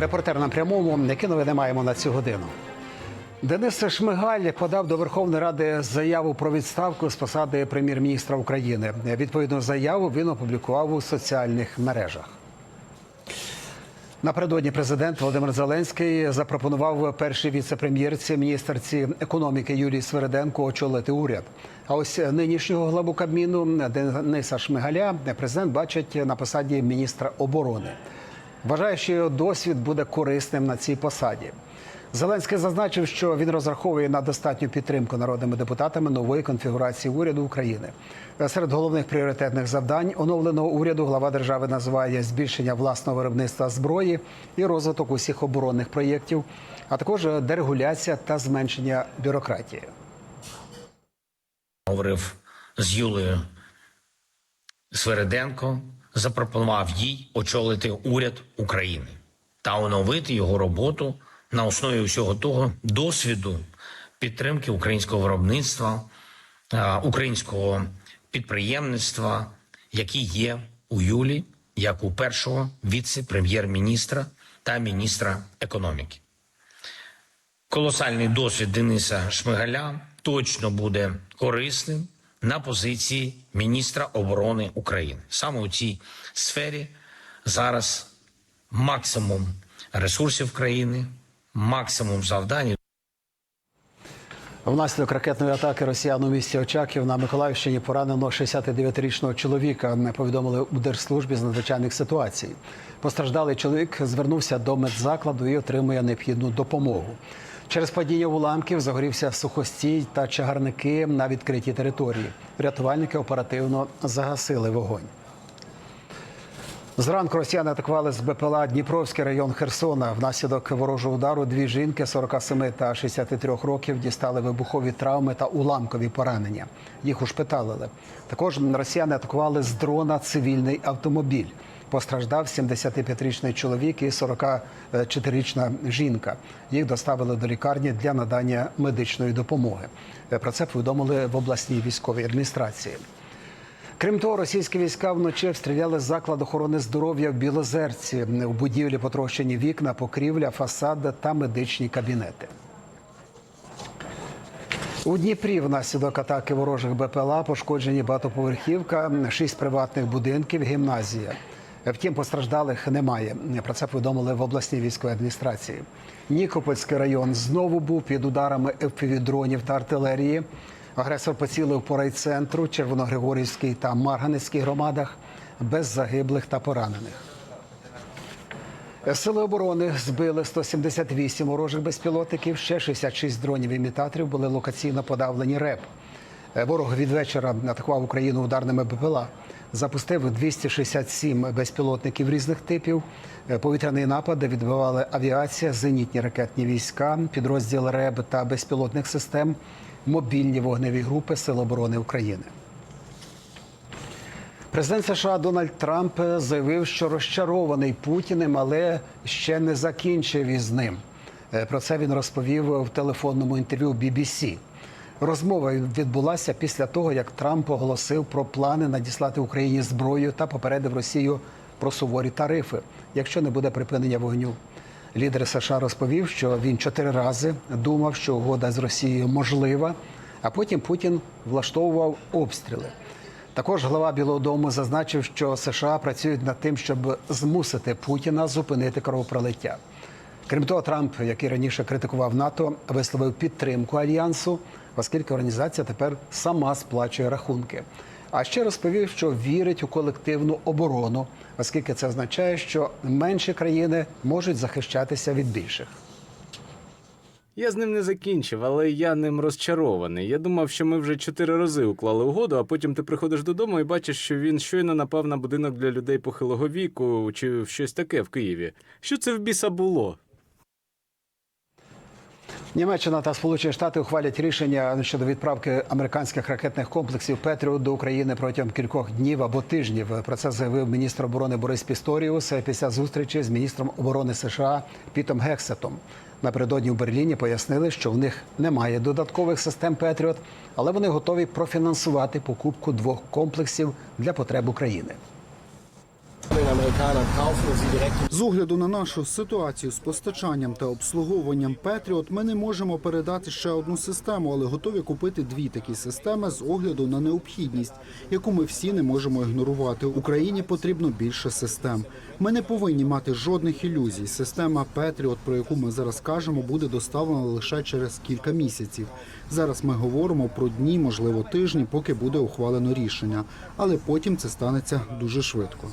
Репортер на прямому, які новини маємо на цю годину. Денис Шмигаль подав до Верховної Ради заяву про відставку з посади прем'єр-міністра України. Відповідну заяву він опублікував у соціальних мережах. Напередодні президент Володимир Зеленський запропонував першій віце-прем'єрці міністерці економіки Юлії Свереденко очолити уряд. А ось нинішнього главу Кабміну Дениса Шмигаля президент бачить на посаді міністра оборони. Вважає, що його досвід буде корисним на цій посаді. Зеленський зазначив, що він розраховує на достатню підтримку народними депутатами нової конфігурації уряду України. Серед головних пріоритетних завдань оновленого уряду глава держави називає збільшення власного виробництва зброї і розвиток усіх оборонних проєктів, а також дерегуляція та зменшення бюрократії. говорив з Юлею Свереденко, запропонував їй очолити уряд України та оновити його роботу на основі усього того досвіду підтримки українського виробництва, е, українського підприємництва, які є у Юлі, як у першого віце-прем'єр-міністра та міністра економіки. Колосальний досвід Дениса Шмигаля точно буде корисним на позиції міністра оборони України. Саме у цій сфері зараз максимум ресурсів країни, максимум завдань. Внаслідок ракетної атаки росіян у місті Очаків на Миколаївщині поранено 69-річного чоловіка. Не Повідомили у держслужбі з надзвичайних ситуацій. Постраждалий чоловік звернувся до медзакладу і отримує необхідну допомогу. Через падіння уламків загорівся сухостій та чагарники на відкритій території. Рятувальники оперативно загасили вогонь. Зранку росіяни атакували з БПЛА Дніпровський район Херсона. Внаслідок ворожого удару дві жінки 47 та 63 років дістали вибухові травми та уламкові поранення. Їх ушпиталили. Також росіяни атакували з дрона цивільний автомобіль. Постраждав 75-річний чоловік і 44-річна жінка. Їх доставили до лікарні для надання медичної допомоги. Про це повідомили в обласній військовій адміністрації. Крім того, російські війська вночі обстріляли заклад охорони здоров'я в Білозерці. У будівлі потрощені вікна, покрівля, фасад та медичні кабінети. У Дніпрі внаслідок атаки ворожих БПЛА пошкоджені багатоповерхівка, шість приватних будинків, гімназія. Втім, постраждалих немає. Про це повідомили в обласній військовій адміністрації. Нікопольський район знову був під ударами ФПВ-дронів та артилерії. Агресор поцілив по райцентру, Червоногригорівській та Марганецькій громадах без загиблих та поранених. Сили оборони збили 178 ворожих безпілотників, ще 66 дронів імітаторів були локаційно подавлені РЕП. Ворог від вечора атакував Україну ударними БПЛА. Запустив 267 безпілотників різних типів. Повітряний напад відбивали авіація, зенітні ракетні війська, підрозділ РЕБ та безпілотних систем, мобільні вогневі групи Сил оборони України. Президент США Дональд Трамп заявив, що розчарований Путіним, але ще не закінчив із ним. Про це він розповів в телефонному інтерв'ю BBC. Розмова відбулася після того, як Трамп оголосив про плани надіслати Україні зброю та попередив Росію про суворі тарифи, якщо не буде припинення вогню. Лідер США розповів, що він чотири рази думав, що угода з Росією можлива, а потім Путін влаштовував обстріли. Також глава Білого Дому зазначив, що США працюють над тим, щоб змусити Путіна зупинити кровопролиття. Крім того, Трамп, який раніше критикував НАТО, висловив підтримку альянсу, оскільки організація тепер сама сплачує рахунки. А ще розповів, що вірить у колективну оборону, оскільки це означає, що менші країни можуть захищатися від більших. Я з ним не закінчив, але я ним розчарований. Я думав, що ми вже чотири рази уклали угоду, а потім ти приходиш додому і бачиш, що він щойно напав на будинок для людей похилого віку чи щось таке в Києві. Що це в біса було? Німеччина та Сполучені Штати ухвалять рішення щодо відправки американських ракетних комплексів Петріот до України протягом кількох днів або тижнів. Про це заявив міністр оборони Борис Пісторіус після зустрічі з міністром оборони США Пітом Гексетом. Напередодні в Берліні пояснили, що в них немає додаткових систем Петріот, але вони готові профінансувати покупку двох комплексів для потреб України. З огляду на нашу ситуацію з постачанням та обслуговуванням Петріот, ми не можемо передати ще одну систему, але готові купити дві такі системи з огляду на необхідність, яку ми всі не можемо ігнорувати. Україні потрібно більше систем. Ми не повинні мати жодних ілюзій. Система Петріот, про яку ми зараз кажемо, буде доставлена лише через кілька місяців. Зараз ми говоримо про дні, можливо, тижні, поки буде ухвалено рішення, але потім це станеться дуже швидко.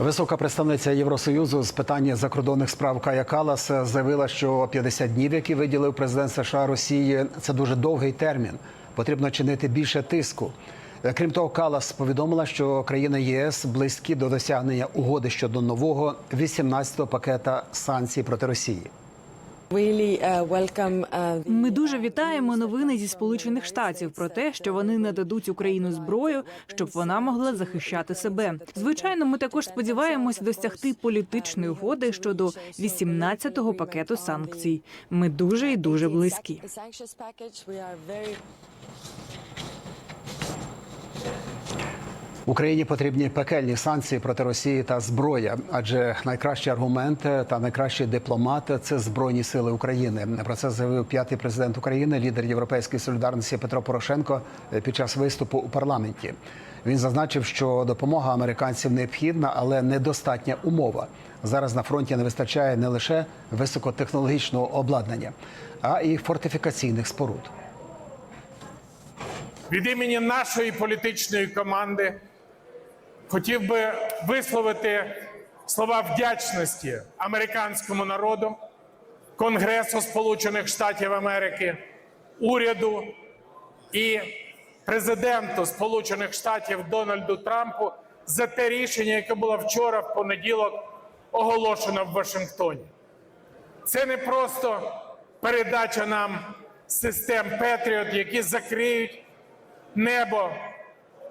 Висока представниця Євросоюзу з питання закордонних справ Кая Калас заявила, що 50 днів, які виділив президент США Росії, це дуже довгий термін. Потрібно чинити більше тиску. Крім того, Калас повідомила, що країни ЄС близькі до досягнення угоди щодо нового 18-го пакета санкцій проти Росії. Ми дуже вітаємо новини зі Сполучених Штатів про те, що вони нададуть Україну зброю, щоб вона могла захищати себе. Звичайно, ми також сподіваємось досягти політичної угоди щодо 18-го пакету санкцій. Ми дуже і дуже близькі. Україні потрібні пекельні санкції проти Росії та зброя, адже найкращий аргумент та найкращий дипломат це збройні сили України. Про це заявив п'ятий президент України, лідер Європейської солідарності Петро Порошенко під час виступу у парламенті. Він зазначив, що допомога американців необхідна, але недостатня умова. Зараз на фронті не вистачає не лише високотехнологічного обладнання, а й фортифікаційних споруд. Від імені нашої політичної команди хотів би висловити слова вдячності американському народу, Конгресу Сполучених Штатів Америки, уряду і президенту Сполучених Штатів Дональду Трампу за те рішення, яке було вчора в понеділок оголошено в Вашингтоні. Це не просто передача нам систем Петріот, які закриють небо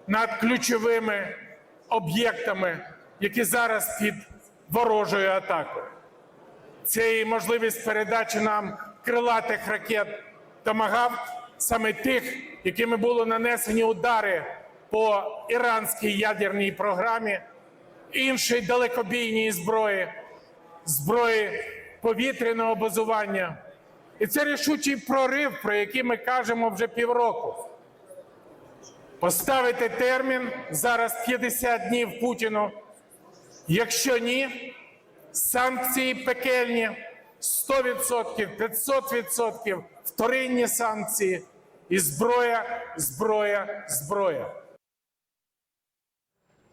над ключовими об'єктами, які зараз під ворожою атакою. Це і можливість передачі нам крилатих ракет «Томагавк», саме тих, якими були нанесені удари по іранській ядерній програмі, іншої далекобійній зброї, зброї повітряного базування. І це рішучий прорив, про який ми кажемо вже півроку. Поставити термін зараз 50 днів Путіну. Якщо ні, санкції пекельні 100%, 500%, вторинні санкції і зброя, зброя, зброя.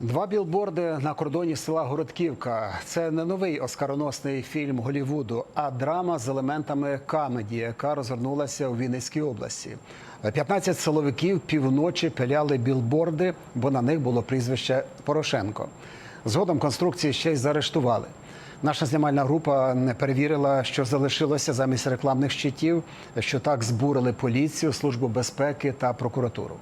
Два білборди на кордоні села Городківка. Це не новий оскароносний фільм Голівуду, а драма з елементами камеді, яка розгорнулася у Вінницькій області. 15 силовиків півночі пиляли білборди, бо на них було прізвище Порошенко. Згодом конструкції ще й заарештували. Наша знімальна група не перевірила, що залишилося замість рекламних щитів, що так збурили поліцію, службу безпеки та прокуратуру.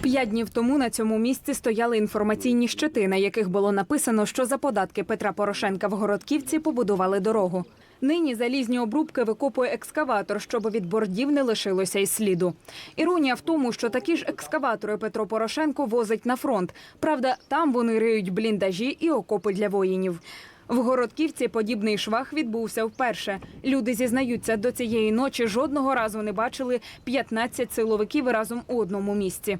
П'ять днів тому на цьому місці стояли інформаційні щити, на яких було написано, що за податки Петра Порошенка в Городківці побудували дорогу. Нині залізні обрубки викопує екскаватор, щоб від бордів не лишилося й сліду. Іронія в тому, що такі ж екскаватори Петро Порошенко возить на фронт. Правда, там вони риють бліндажі і окопи для воїнів. В Городківці подібний швах відбувся вперше. Люди зізнаються, до цієї ночі жодного разу не бачили 15 силовиків разом у одному місці.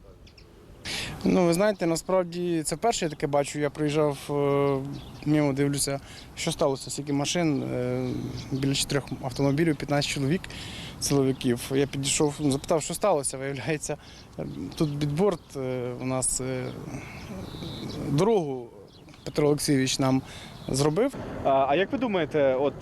Ну, ви знаєте, насправді це перше я таке бачу. Я приїжджав е, мимо, дивлюся, що сталося, скільки машин, е, біля чотирьох автомобілів, 15 чоловік, силовиків. Я підійшов, ну, запитав, що сталося. Виявляється, тут бідборд е, у нас дорогу Петро Олексійович нам зробив. А, а як ви думаєте, от,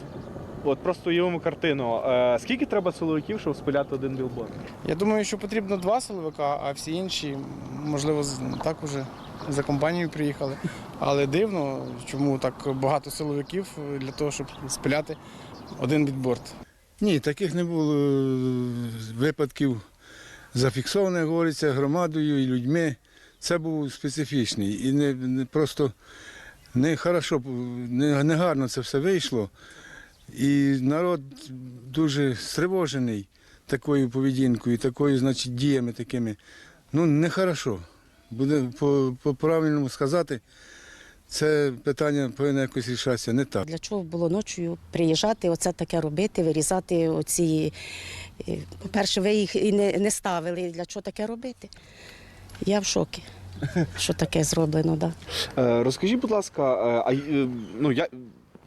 от просто уявимо картину, е, скільки треба силовиків, щоб спиляти один білборд? Я думаю, що потрібно два силовика, а всі інші, можливо, так уже за компанією приїхали. Але дивно, чому так багато силовиків для того, щоб спиляти один бітборд. Ні, таких не було е, випадків зафіксованих, як говориться, громадою і людьми. Це був специфічний. І не, не просто не хорошо, не, не гарно це все вийшло. І народ дуже стривожений такою поведінкою, такою, значить, діями такими. Ну, нехорошо. Буде по, по правильному сказати, це питання повинно якось рішатися не так. Для чого було ночою приїжджати, оце таке робити, вирізати оці. е, По-перше, ви їх і не, не ставили. Для чого таке робити? Я в шокі, що таке зроблено. Да. Е, розкажіть, будь ласка, е, а ну я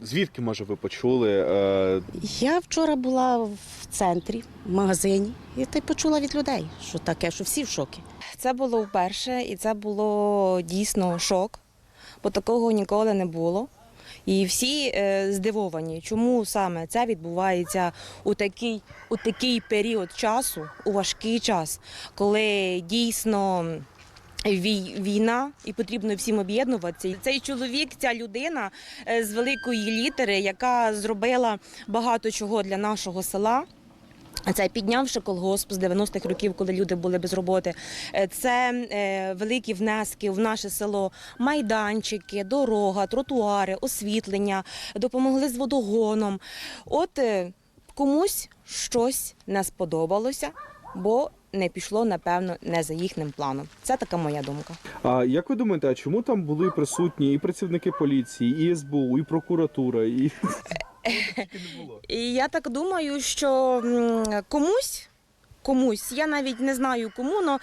звідки може ви почули? Е, Я вчора була в центрі, в магазині, і ти почула від людей, що таке, що всі в шокі. Це було вперше, і це було дійсно шок, бо такого ніколи не було. І всі е, здивовані, чому саме це відбувається у такий, у такий період часу, у важкий час, коли дійсно війна і потрібно всім об'єднуватися. Цей чоловік, ця людина е, з великої літери, яка зробила багато чого для нашого села. Це піднявши колгосп з 90-х років, коли люди були без роботи. Е, Це е, великі внески в наше село, майданчики, дорога, тротуари, освітлення, допомогли з водогоном. От комусь щось не сподобалося, бо не пішло, напевно, не за їхнім планом. Це така моя думка. а як ви думаєте, а чому там були присутні і працівники поліції, і СБУ, і прокуратура, і І я так думаю, що м, комусь, комусь, я навіть не знаю кому, але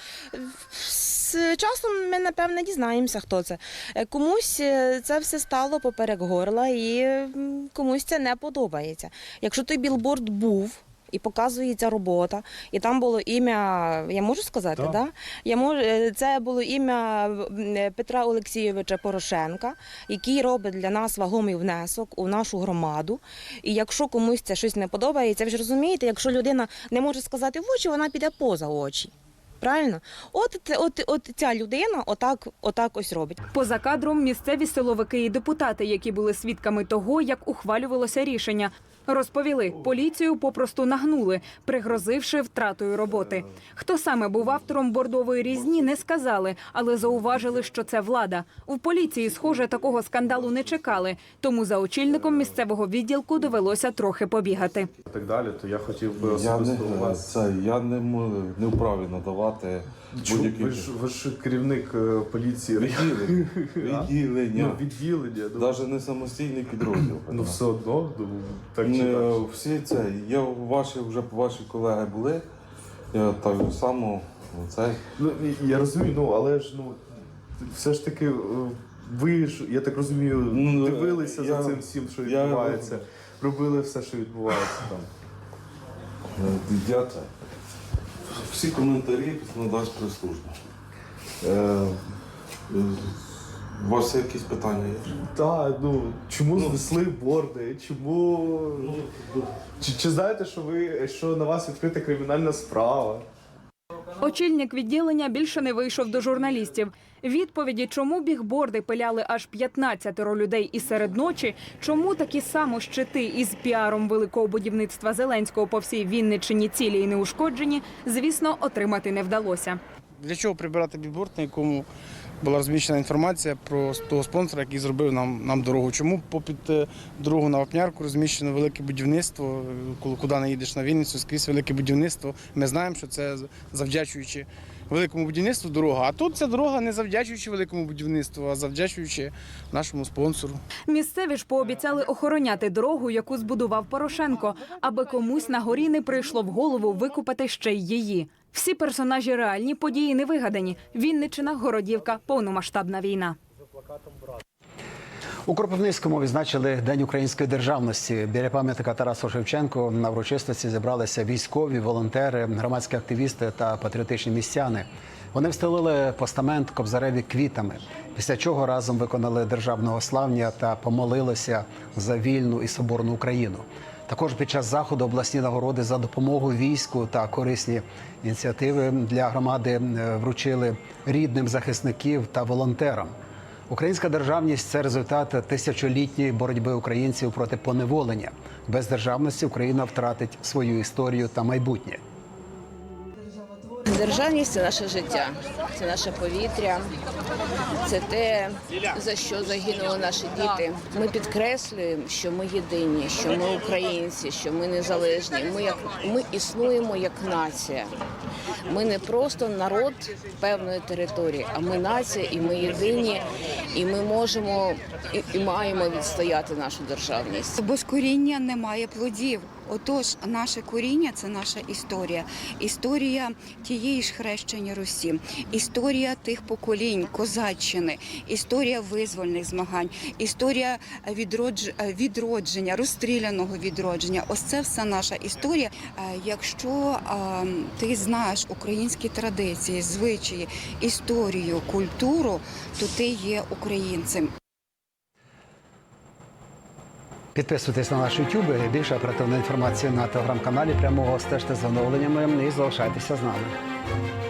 з часом ми напевне дізнаємося, хто це. Е, Комусь е, це все стало поперек горла, і м, комусь це не подобається. Якщо той білборд був. І показується робота, і там було ім'я, я можу сказати, так? Да? Я можу, е, це було ім'я Петра Олексійовича Порошенка, який робить для нас вагомий внесок у нашу громаду. І якщо комусь це щось не подобається, ви ж розумієте, якщо людина не може сказати в очі, вона піде поза очі. Правильно? От, це- от, от ця людина отак, отак ось робить. Поза кадром місцеві силовики і депутати, які були свідками того, як ухвалювалося рішення. Розповіли, поліцію попросту нагнули, пригрозивши втратою роботи. Хто саме був автором бордової різні, не сказали, але зауважили, що це влада. У поліції, схоже, такого скандалу не чекали. Тому за очільником місцевого відділку довелося трохи побігати. так далі, то я хотів би особисто у не, вас. це, я не, не вправі надавати будь-які ви, ж, ви ж керівник е, поліції відділення. Відділення. Ну, відділення. Навіть не самостійний підрозділ. ну все одно, ну, так всі це, я ваші вже ваші колеги були, я так само це. Ну, і- я розумію, ну але ж ну все ж таки, е, ви ж, я так розумію, Ну, дивилися я- за цим всім, що я- відбувається. Робили все, що відбувається там. е, Я це. Всі коментарі надасть прес-служба. Е, е, у вас є якісь питання є? Так, ну чому знесли борди? Чому. Чи, чи знаєте, що ви що на вас відкрита кримінальна справа? Очільник відділення більше не вийшов до журналістів. Відповіді, чому бігборди пиляли аж 15 людей і серед ночі, чому такі само щити із піаром великого будівництва Зеленського по всій Вінниччині цілі і неушкоджені, звісно, отримати не вдалося. Для чого прибирати білборд, на якому була розміщена інформація про того спонсора, який зробив нам, нам дорогу? Чому попід е, дорогу на Вапнярку розміщено велике будівництво, е, коли куди не їдеш на Вінницю, скрізь велике будівництво. Ми знаємо, що це завдячуючи великому будівництву дорога. А тут ця дорога не завдячуючи великому будівництву, а завдячуючи нашому спонсору. Місцеві ж пообіцяли охороняти дорогу, яку збудував Порошенко, аби комусь на горі не прийшло в голову викупати ще й її. Всі персонажі реальні, події не вигадані. Вінничина, Городівка, повномасштабна війна. У Кропивницькому відзначили День української державності. Біля пам'ятника Тарасу Шевченку на урочистості зібралися військові, волонтери, громадські активісти та патріотичні містяни. Вони встелили постамент кобзареві квітами, після чого разом виконали державного славня та помолилися за вільну і соборну Україну. Також під час заходу обласні нагороди за допомогу війську та корисні ініціативи для громади е, вручили рідним захисників та волонтерам. Українська державність це результат тисячолітньої боротьби українців проти поневолення. Без державності Україна втратить свою історію та майбутнє. Державність це наше життя, це наше повітря, це те, за що загинули наші діти. Ми підкреслюємо, що ми єдині, що ми українці, що ми незалежні. Ми як ми існуємо як нація. Ми не просто народ певної території, а ми нація, і ми єдині, і ми можемо і, і маємо відстояти нашу державність. Без коріння немає плодів. Отож, наше коріння це наша історія. Історія тієї ж хрещення Русі, історія тих поколінь козаччини, історія визвольних змагань, історія відrodж... відродження, розстріляного відродження. Ось це все наша історія. Е, Якщо а, ти знаєш українські традиції, звичаї, історію, культуру, то ти є українцем. Підписуйтесь на наш YouTube. Більше оперативної інформації на телеграм-каналі. Прямого стежте з оновленнями і залишайтеся з нами.